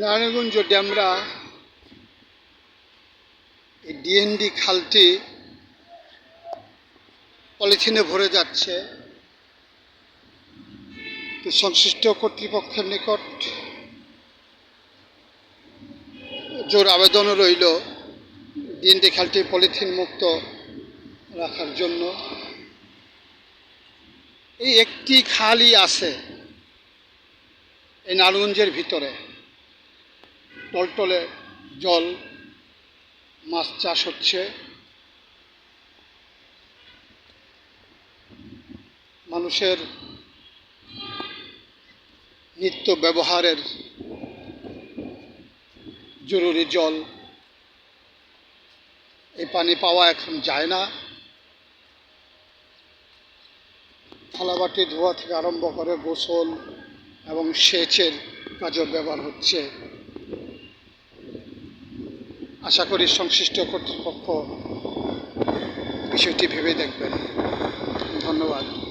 নারায়ণগঞ্জ ড্যামরা এই ডিএনডি খালটি পলিথিনে ভরে যাচ্ছে। তো সংশ্লিষ্ট কর্তৃপক্ষের নিকট জোর আবেদনও রইল ডিএনডি খালটি পলিথিন মুক্ত রাখার জন্য। এই একটি খালই আছে এই নারায়ণগঞ্জের ভিতরে। টলটলে জল মাছ চাষ হচ্ছে। মানুষের নিত্য ব্যবহারের জরুরি জল, এই পানি পাওয়া এখন যায় না। থালাবাটি, ধোয়া থেকে আরম্ভ করে গোসল এবং সেচের কাজেও ব্যবহার হচ্ছে। আশা করি সংশ্লিষ্ট কর্তৃপক্ষ বিষয়টি ভেবে দেখবেন। ধন্যবাদ।